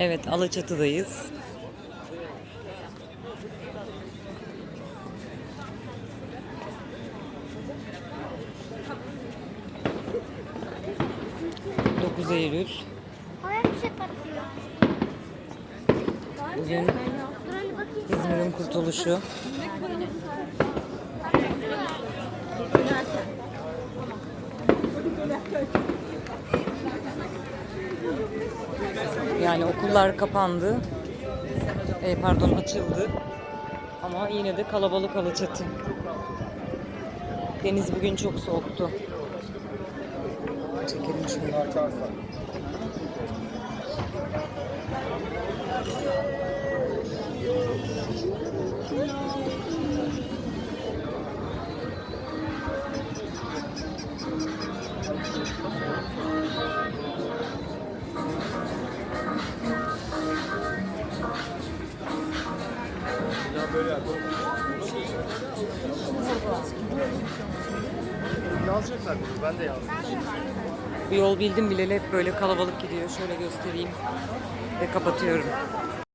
Evet Alaçatı'dayız. ...9 Eylül. Şey patlıyor. Bugün. İzmir'in kurtuluşu. Yani okullar kapandı. E, pardon açıldı. Ama yine de kalabalık Alaçatı. Deniz bugün çok soğuktu. Çekelim şunu. Yazacaklar bunu. Ben de yazdım. Bu yol bildim bileli hep böyle kalabalık gidiyor. Şöyle göstereyim ve kapatıyorum.